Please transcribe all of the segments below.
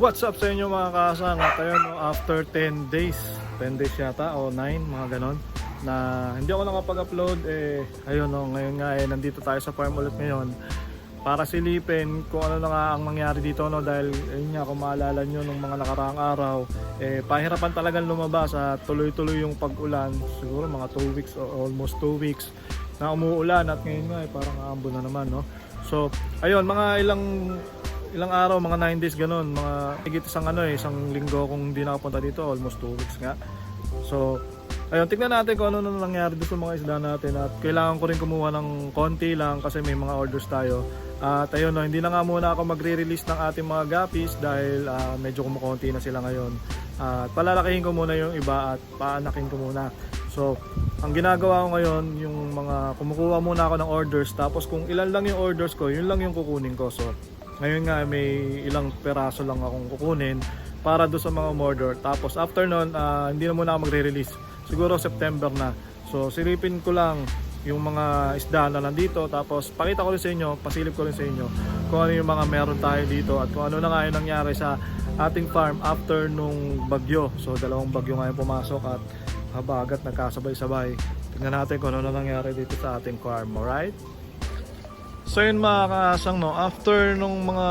What's up sa inyo mga kasang? At ayun, no, after 10 days, 10 days yata o 9, mga ganon, na hindi ako nakapag-upload, eh, ayun, no, ngayon nga, eh, nandito tayo sa farm ulit ngayon para silipin kung ano na nga ang mangyari dito, no, dahil, ayun nga, kung maalala nyo nung mga nakaraang araw, eh, pahirapan talagang lumabas at tuloy-tuloy yung pag-ulan, siguro mga 2 weeks o almost 2 weeks na umuulan at ngayon nga, eh, parang aambo na naman, no. So, ayun, mga ilang ilang araw, mga 9 days ganun, mga higit isang ano eh, isang linggo kung hindi nakapunta dito, almost 2 weeks nga. So, ayun, tignan natin kung ano na nangyari dito sa mga isda natin at kailangan ko rin kumuha ng konti lang kasi may mga orders tayo. At ayun, no, hindi na nga muna ako magre-release ng ating mga guppies dahil ah, medyo kumukonti na sila ngayon. At palalakihin ko muna yung iba at paanakin ko muna. So, ang ginagawa ko ngayon, yung mga kumukuha muna ako ng orders tapos kung ilan lang yung orders ko, yun lang yung kukunin ko. So, ngayon nga may ilang peraso lang akong kukunin para do sa mga order. Tapos after nun, ah, hindi na muna ako magre-release. Siguro September na. So silipin ko lang yung mga isda na nandito. Tapos pakita ko rin sa inyo, pasilip ko rin sa inyo kung ano yung mga meron tayo dito at kung ano na nga yung nangyari sa ating farm after nung bagyo. So dalawang bagyo nga yung pumasok at habagat nagkasabay-sabay. Tingnan natin kung ano na nangyari dito sa ating farm. Alright? So yun mga kaasang no, after nung mga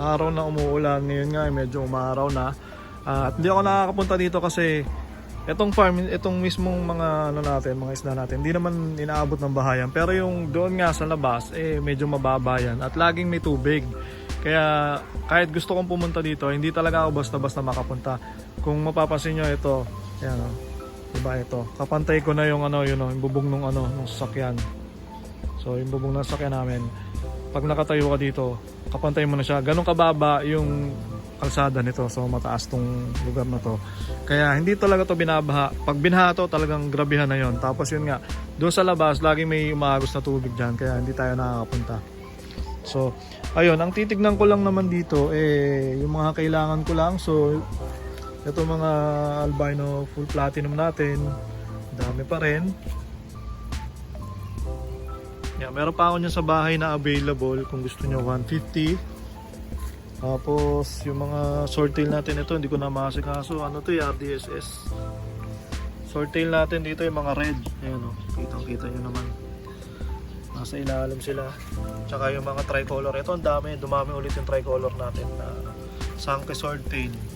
araw na umuulan, ngayon nga eh, medyo umaraw na. Ah, at hindi ako nakakapunta dito kasi itong farm, itong mismong mga ano natin, mga isda natin, hindi naman inaabot ng bahayan. Pero yung doon nga sa labas, eh medyo mababa yan at laging may tubig. Kaya kahit gusto kong pumunta dito, hindi talaga ako basta-basta makapunta. Kung mapapansin nyo ito, yan o, diba ito, kapantay ko na yung ano, yun o, yung bubong nung ano, nung sasakyan. So yung bubong ng sasakyan namin, pag nakatayo ka dito, kapantay mo na siya. Ganun kababa yung kalsada nito. So mataas tong lugar na to. Kaya hindi talaga to binabaha. Pag binaha to, talagang grabihan na yon. Tapos yun nga, doon sa labas, lagi may umagos na tubig dyan. Kaya hindi tayo nakakapunta. So, ayun, ang titignan ko lang naman dito, eh, yung mga kailangan ko lang. So, ito mga albino full platinum natin. Dami pa rin. Yeah, meron pa ako niyan sa bahay na available kung gusto niyo 150. Tapos yung mga swordtail natin ito, hindi ko na masikaso. Ano to, yung RDSS. Swordtail natin dito yung mga red. Ayan o, kitang kita nyo naman. Nasa ilalim sila. Tsaka yung mga tricolor. Ito ang dami, dumami ulit yung tricolor natin na Sankey swordtail. Ayan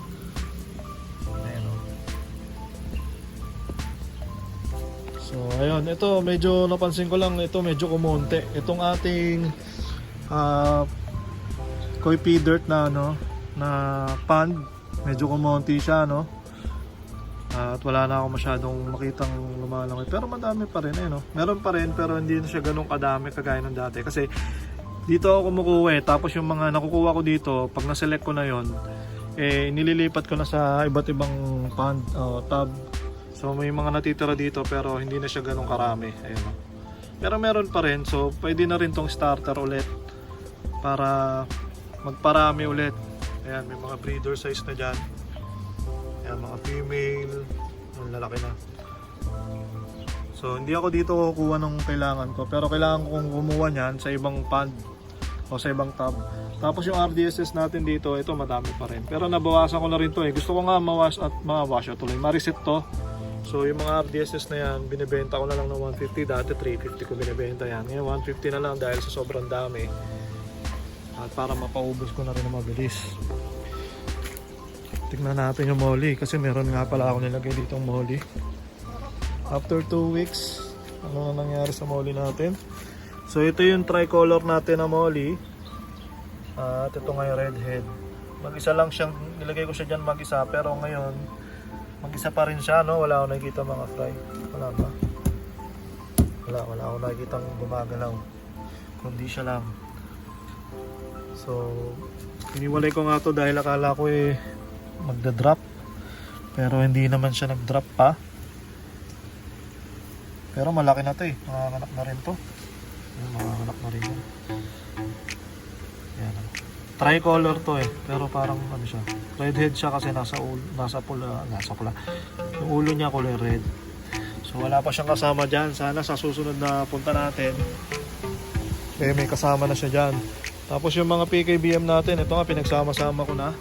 So ayun, ito medyo napansin ko lang ito medyo kumonte. Itong ating ah koi pea dirt na ano na pond, medyo kumonti siya no. At wala na ako masyadong makitang lumalangoy. Pero madami pa rin eh no. Meron pa rin pero hindi na siya ganun kadami kagaya ng dati kasi dito ako kumukuha eh. Tapos yung mga nakukuha ko dito, pag na-select ko na yon eh nililipat ko na sa iba't ibang pond, oh, tab, So may mga natitira dito pero hindi na siya ganun karami. Ayun. Pero meron pa rin. So pwede na rin tong starter ulit para magparami ulit. Ayan, may mga breeder size na dyan. Ayan, mga female. Ang lalaki na. So hindi ako dito kukuha ng kailangan ko. Pero kailangan kong kumuha niyan sa ibang pond o sa ibang tab. Tapos yung RDSS natin dito, ito madami pa rin. Pero nabawasan ko na rin to eh. Gusto ko nga mawash at mawash at tuloy. Mariset to. So yung mga RDSS na yan, binibenta ko na lang ng 150. Dati 350 ko binibenta yan. Ngayon 150 na lang dahil sa sobrang dami. At para mapaubos ko na rin ng mabilis. Tignan natin yung molly. Kasi meron nga pala ako nilagay ditong molly. After 2 weeks, ano na nangyari sa molly natin? So ito yung tricolor natin na molly. At ito nga yung redhead. Mag-isa lang siyang, nilagay ko siya dyan mag-isa. Pero ngayon, mag-isa pa rin siya, no? Wala akong nakikita mga fry. Wala ba? Wala, wala akong nakikita gumagalaw. Kundi siya lang. So, iniwalay ko nga to dahil akala ko eh magda-drop. Pero hindi naman siya nag-drop pa. Pero malaki na to eh. Mga na rin to. Yung Mga anak na rin. Tricolor to eh. Pero parang ano siya. Redhead siya kasi nasa nasa pula, nasa pula. Yung ulo niya kulay red. So wala pa siyang kasama dyan. Sana sa susunod na punta natin, eh may kasama na siya dyan. Tapos yung mga PKBM natin, ito nga pinagsama-sama ko na.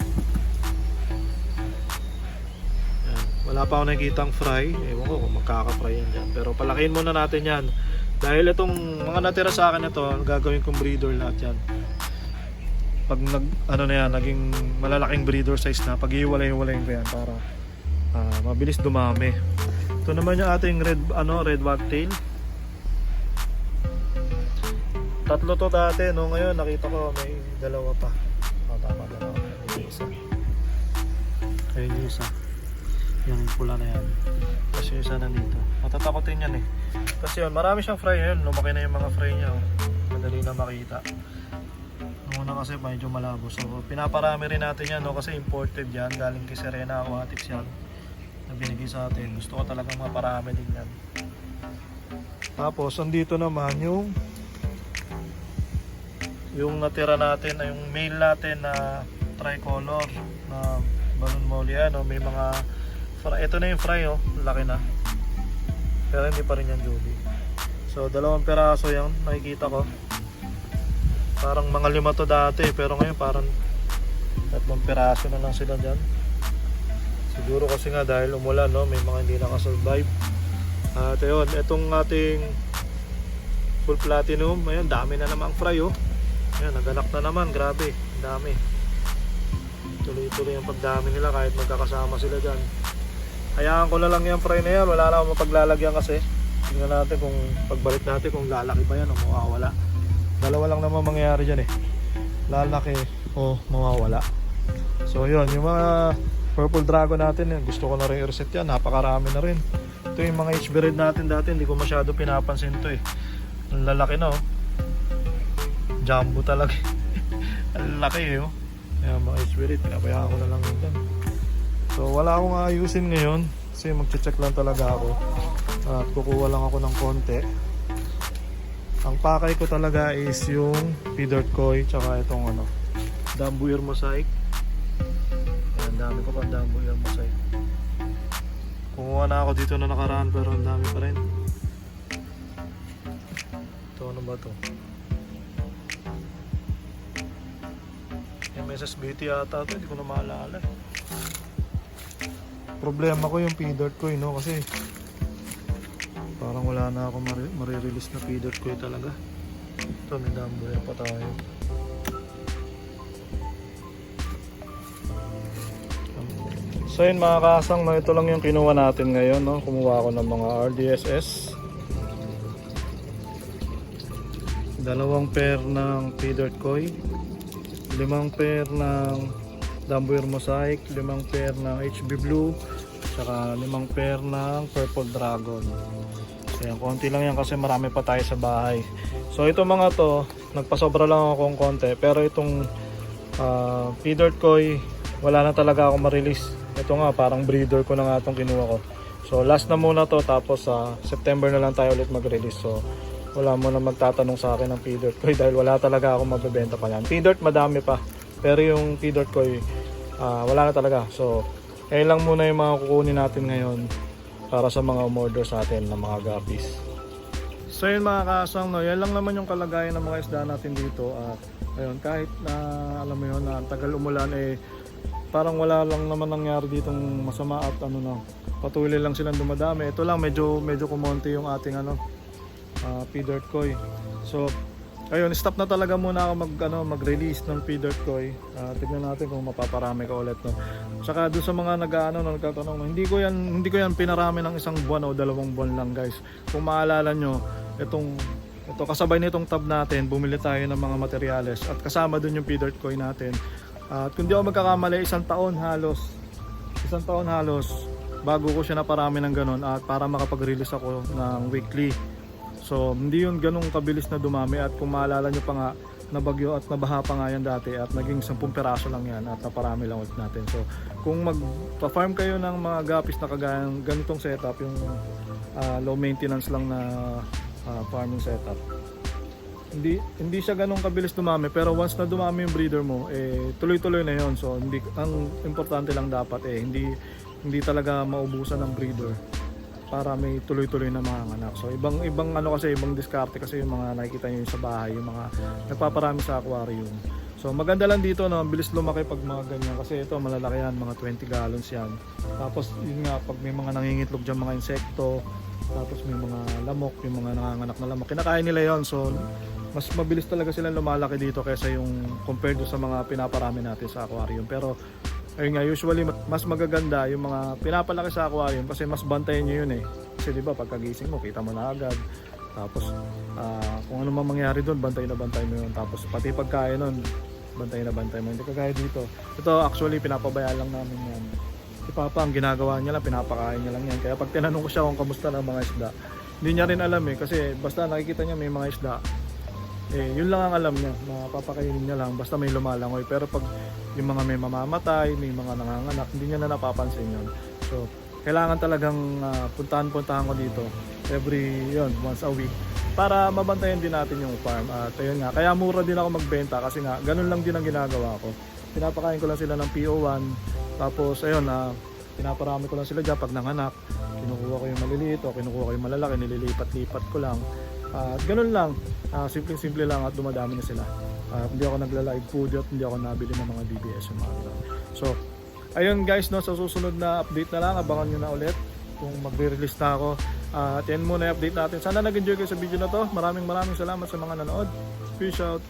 Yan. Wala pa ako nakikitang fry. Ewan ko kung magkaka-fry yan dyan. Pero palakihin muna natin yan. Dahil itong mga natira sa akin ito, gagawin kong breeder lahat yan. Pag nag, ano na yan, naging malalaking breeder size na, pag iwalay-iwalay ko yan para ah, mabilis dumami. Ito naman yung ating red, ano, red wagtail. Tatlo to dati, no? Ngayon nakita ko may dalawa pa. Oh, tama, dalawa. May isa. Ayun yung isa. Yung pula na yan. Tapos yung isa nandito. Matatakotin yan eh. Kasi yun, marami siyang fry yun. Lumaki na yung mga fry niya. Oh. Madali na makita. Nung una kasi medyo malabo. So pinaparami rin natin yan no? kasi imported yan. Galing kay Serena Aquatics yan. Na binigay sa atin. Gusto ko talagang maparami din yan. Tapos andito naman yung yung natira natin ay yung male natin na tricolor na balloon molly ano may mga fry, ito na yung fry oh laki na pero hindi pa rin yan Judy so dalawang peraso yan nakikita ko parang mga lima to dati pero ngayon parang tatlong peraso na lang sila dyan siguro kasi nga dahil umulan no may mga hindi nakasurvive at ayun itong ating full platinum ayun dami na namang fry oh Ayan, naganak na naman, grabe, dami. Tuloy-tuloy ang pagdami nila kahit magkakasama sila dyan. Hayaan ko na lang yung fry na yan, wala na akong mapaglalagyan kasi. Tingnan natin kung pagbalik natin kung lalaki ba yan o mawawala. Dalawa lang naman mangyayari dyan eh. Lalaki o mawawala. So yun, yung mga purple dragon natin, gusto ko na rin i-reset yan, napakarami na rin. Ito yung mga HB red natin dati, hindi ko masyado pinapansin to eh. Ang lalaki na oh jumbo talaga. Ang laki eh. Oh. Kaya mga spirit, pinabayaan ko na lang yun dyan. So wala akong ayusin ngayon kasi magche-check lang talaga ako. At kukuha lang ako ng konti. Ang pakay ko talaga is yung feeder koi tsaka itong ano, Dambu ear mosaic. Yan, dami ko pa Dambu ear mosaic. Kumuha na ako dito na nakaraan pero ang dami pa rin. Ito ano ba to? MSS Beauty yata ito, hindi ko na maalala. Problema ko yung feeder ko, no? Kasi parang wala na ako marirelease na feeder ko talaga. Ito, may damboya pa tayo. So yun mga kasang, no, ito lang yung kinuha natin ngayon. No? Kumuha ako ng mga RDSS. Dalawang pair ng feeder koi limang pair ng Dambuer Mosaic, limang pair ng HB Blue, saka limang pair ng Purple Dragon. Ayan, konti lang yan kasi marami pa tayo sa bahay. So ito mga to, nagpasobra lang ako ng konti, pero itong uh, feeder koi, wala na talaga ako ma-release. Ito nga, parang breeder ko na nga itong kinuha ko. So last na muna to, tapos sa September na lang tayo ulit mag-release. So wala mo na magtatanong sa akin ng feeder koi dahil wala talaga ako mabebenta pa yan. Feeder madami pa. Pero yung feeder koi ah, wala na talaga. So, eh lang muna yung mga kukunin natin ngayon para sa mga umorder sa atin ng mga guppies. So yun mga kasang, no, yan lang naman yung kalagayan ng mga isda natin dito at ayun, kahit na alam mo yun na tagal umulan eh parang wala lang naman nangyari ditong masama at ano na patuloy lang silang dumadami. Ito lang medyo medyo kumonti yung ating ano uh, feeder koi. So, ayun, stop na talaga muna ako mag ano, mag-release ng feeder koi. Uh, tignan natin kung mapaparami ka ulit no. Saka doon sa mga nag-ano nagtatanong, hindi ko yan hindi ko yan pinarami ng isang buwan o dalawang buwan lang, guys. Kung maalala nyo, itong ito kasabay nitong tab natin, bumili tayo ng mga materyales at kasama doon yung feeder koi natin. At kung di ako magkakamali, isang taon halos isang taon halos bago ko siya naparami ng ganun at para makapag-release ako ng weekly So, hindi yun ganong kabilis na dumami at kung maalala nyo pa nga, nabagyo at nabaha pa nga yan dati at naging 10 peraso lang yan at naparami lang ulit natin. So, kung magpa-farm kayo ng mga gapis na kagaya ng ganitong setup, yung ah, low maintenance lang na ah, farming setup, hindi hindi siya ganong kabilis dumami. Pero once na dumami yung breeder mo eh tuloy-tuloy na yon so hindi ang importante lang dapat eh hindi hindi talaga maubusan ng breeder para may tuloy-tuloy na mga anak. So ibang ibang ano kasi ibang diskarte kasi yung mga nakikita niyo sa bahay, yung mga nagpaparami sa aquarium. So maganda lang dito no, bilis lumaki pag mga ganyan kasi ito malalaki yan, mga 20 gallons yan. Tapos yun nga pag may mga nangingitlog diyan mga insekto, tapos may mga lamok, yung mga nanganganak na lamok, kinakain nila yon So mas mabilis talaga silang lumalaki dito kaysa yung compared sa mga pinaparami natin sa aquarium. Pero ayun nga, usually mas magaganda yung mga pinapalaki sa aquarium kasi mas bantayan nyo yun eh. Kasi di ba pagkagising mo, kita mo na agad. Tapos ah, kung ano mang mangyari doon, bantay na bantay mo yun. Tapos pati pagkain nun, bantay na bantay mo. Hindi kagaya dito. Ito actually pinapabayaan lang namin yan. Si Papa ang ginagawa niya lang, pinapakain niya lang yan. Kaya pag tinanong ko siya kung kamusta na mga isda, hindi niya rin alam eh. Kasi basta nakikita niya may mga isda, eh, yun lang ang alam niya, mapapakainin niya lang basta may lumalangoy. Pero pag yung mga may mamamatay, may mga nanganganak, hindi niya na napapansin yun. So, kailangan talagang ah, puntahan-puntahan ko dito every yun, once a week para mabantayan din natin yung farm. At ayun nga, kaya mura din ako magbenta kasi nga, ganun lang din ang ginagawa ko. Pinapakain ko lang sila ng PO1, tapos ayun na, pinaparami ko lang sila dyan pag nanganak. Kinukuha ko yung maliliit o kinukuha ko yung malalaki, nililipat-lipat ko lang. At ganun lang, Ah, simpleng-simple lang at dumadami na sila. At hindi ako nagla-live food at hindi ako nabili ng mga DBS yung mga ganun. So, ayun guys, no, sa susunod na update na lang, abangan nyo na ulit kung magre-release na ako. At yan muna yung update natin. Sana nag-enjoy kayo sa video na to. Maraming maraming salamat sa mga nanood. Peace out.